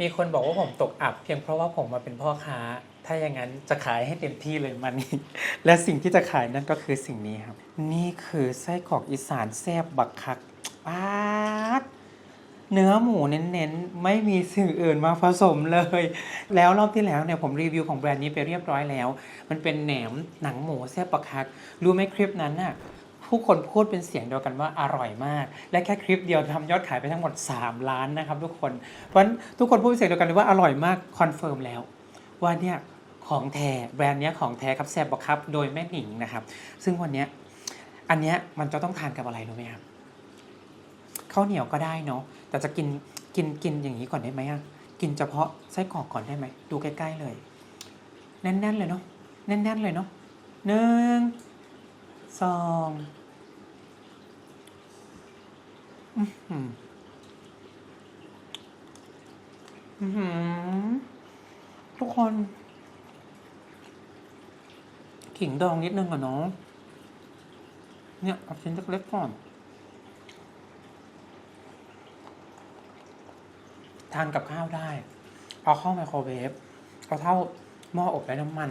มีคนบอกว่าผมตกอับ เพียงเพราะว่าผมมาเป็นพ่อค้า ถ้าอย่างนั้นจะขายให้เต็มที่เลยมันนี่และสิ่งที่จะขายนั่นก็คือสิ่งนี้ครับ นี่คือไส้กรอกอีสานแซ่บบักคักป๊าดเนื้อหมูเน้นๆ ไม่มีสิ่งอื่นมาผสมเลย แล้วรอบที่แล้วเนี่ยผมรีวิวของแบรนด์นี้ไปเรียบร้อยแล้ว มันเป็นแหนมหนังหมูแซ่บบักคัก รู้ไหมคลิปนั้นน่ะ ผู้คนพูดเป็นเสียงเดียวกันว่าอร่อยมาก และแค่คลิปเดียวทำยอดขายไปทั้งหมด 3 ล้านนะครับทุกคนเพราะฉะนั้นทุกคนพูดเป็นเสียงเดียวกันเลยว่าอร่อยมากคอนเฟิร์มแล้ว ว่าเนี่ยของแท้แบรนด์เนี้ยของแท้ครับแซบบักครับโดยแม่หนิงนะครับ ซึ่งวันเนี้ยอันเนี้ยมันจะต้องทานกับอะไรรู้ไหมครับข้าวเหนียวก็ได้เนาะแต่จะกินกินกินอย่างนี้ก่อนได้ไหมอะกินเฉพาะไส้กรอกก่อนได้ไหมดูใกล้ๆเลย แน่นๆเลยเนาะแน่นๆเลยเนาะหนึ่งสอง อือหืออือหือทุกคน ขิงดองนิดนึงอะเนาะเนี่ยเอาชิ้นเล็กๆก่อน ทานกับข้าวได้ เอาเข้าไมโครเวฟ เอาเท่าหม้ออบไร้น้ำมัน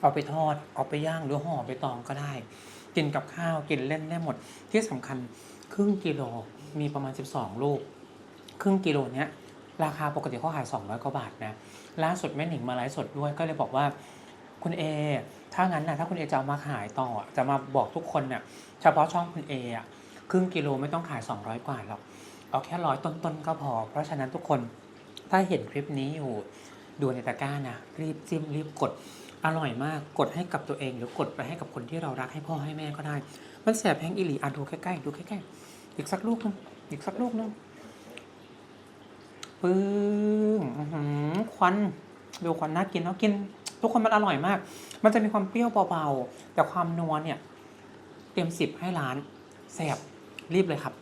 เอาไปทอด เอาไปย่างหรือห่อไปตองก็ได้ กินกับข้าวกินเล่นได้หมดที่สำคัญ ครึ่งกิโลมีประมาณ 12 ลูก ครึ่งกิโลเนี้ยราคาปกติเขาขาย 200 กว่าบาทนะล่าสุดแม่หนิงมาไลฟ์สดด้วยก็เลยบอกว่า คุณเอถ้างั้นนะถ้าคุณเอจะเอามาขายต่อจะมาบอกทุกคนเนี่ยเฉพาะช่องคุณเออะครึ่งกิโลไม่ต้องขาย 200 กว่าหรอกเอาแค่ร้อยต้นๆก็พอ เพราะฉะนั้นทุกคนถ้าเห็นคลิปนี้อยู่ดูในตะกร้านะรีบจิ้มรีบกด อร่อยมากกดให้กับตัวเอง หรือกดไปให้กับคนที่เรารักให้พ่อให้แม่ก็ได้ มันแสบแพงอิหลีอะดูใกล้ๆดูใกล้ๆอีกสักลูกนึงอีกสักลูกนึงปึ้งควันดูควันน่ากินเนาะกิน ทุกคนมันอร่อยมาก มันจะมีความเปรี้ยวเบาๆแต่ความนัวเนี่ย เต็มสิบให้ล้านแสบรีบเลยครับ